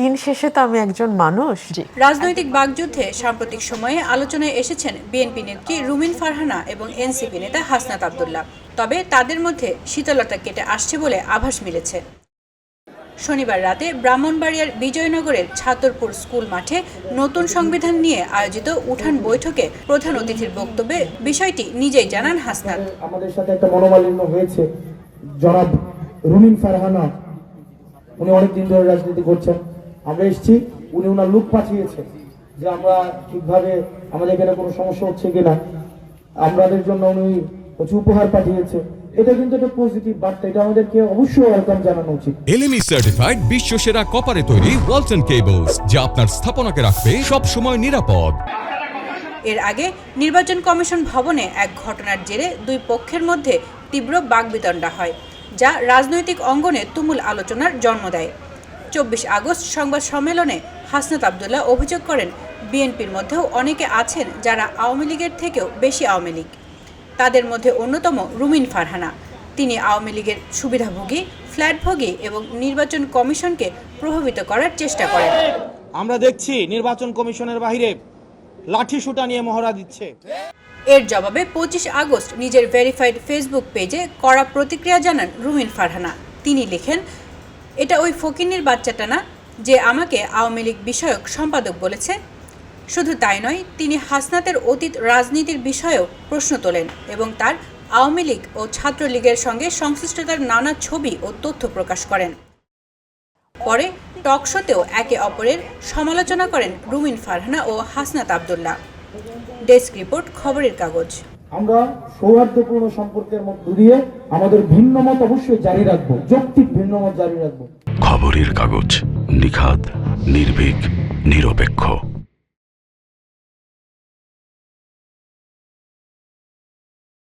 দিন শেষে তো আমি একজন মানুষ। রাজনৈতিক বাগযুদ্ধে সাম্প্রতিক সময়ে আলোচনায় এসেছেন বিএনপি নেত্রী রুমিন ফারহানা এবং এনসিপি নেতা হাসনাত আবদুল্লাহ। তবে তাদের মধ্যে শীতলতা কেটে আসছে বলে আভাস মিলেছে। শনিবার রাতে ব্রাহ্মণবাড়িয়ার বিজয়নগরের ছাতরপুর স্কুল মাঠে নতুন সংবিধান নিয়ে আয়োজিত উঠান বৈঠকে প্রধান অতিথির বক্তব্যে বিষয়টি নিজেই জানান হাসনাত। আমাদের সাথে একটা মনোমালিন্য হয়েছে। জনাব রুমিন ফারহানা উনি অনেক দিন ধরে রাজনীতি করছেন। আমরা এসেছি উনি ওনার লুক পাঠিয়েছেন যে আমরা ঠিকভাবে আমাদের এখানে কোনো সমস্যা হচ্ছে কিনা। আমাদের জন্য উনি কিছু উপহার পাঠিয়েছে। এটা কিন্তু একটা পজিটিভ বার্তা এটা আমাদেরকে অবশ্যই ওয়েলকাম জানানো উচিত। এলএমই সার্টিফাইড বিশ্ব সেরা কপারে তৈরি কেবলস যা আপনার স্থাপনাকে রাখবে সব সময় নিরাপদ। এর আগে নির্বাচন কমিশন ভবনে এক ঘটনার জেরে দুই পক্ষের মধ্যে তীব্র বাগবিতণ্ডা হয় যা রাজনৈতিক অঙ্গনে তুমুল আলোচনার জন্ম দেয়। চব্বিশ আগস্ট সংবাদ সম্মেলনে হাসনাত আবদুল্লাহ অভিযোগ করেন বিএনপির মধ্যেও অনেকে আছেন যারা আওয়ামী লীগের থেকেও বেশি আওয়ামী লীগ। তাদের মধ্যে অন্যতম রুমিন ফারহানা। তিনি আওয়ামী লীগের সুবিধাভোগী ফ্ল্যাটভোগী এবং নির্বাচন কমিশনকে প্রভাবিত করার চেষ্টা করেন। আমরা দেখছি নির্বাচন কমিশনের বাইরে লাঠি সুটা নিয়ে মহড়া দিচ্ছে। এর জবাবে পঁচিশ আগস্ট নিজের ভেরিফাইড ফেসবুক পেজে কড়া প্রতিক্রিয়া জানান রুমিন ফারহানা। তিনি লিখেন এটা ওই ফকিন্নির বাচ্চাটা না, যে আমাকে আওয়ামী লীগ বিষয়ক সম্পাদক বলেছে। শুধু তাই নয়, তিনি হাসনাতের অতীত রাজনীতির বিষয়েও প্রশ্ন তোলেন এবং তার আওয়ামী লীগ ও ছাত্রলীগের সঙ্গে সংশ্লিষ্টতার নানা ছবি ও তথ্য প্রকাশ করেন। পরে টক শোতেও একে অপরের সমালোচনা করেন রুমিন ফারহানা ও হাসনাত আবদুল্লাহ। ডেস্ক রিপোর্ট, খবরের কাগজ। আমরা সৌহার্দ্যপূর্ণ সম্পর্কের মধ্য দিয়ে আমাদের ভিন্ন মত অবশ্যই জারি রাখব, যৌক্তিক ভিন্ন মত জারি রাখব। খবরের কাগজ নিখাত নির্ভীক, নিরপেক্ষ।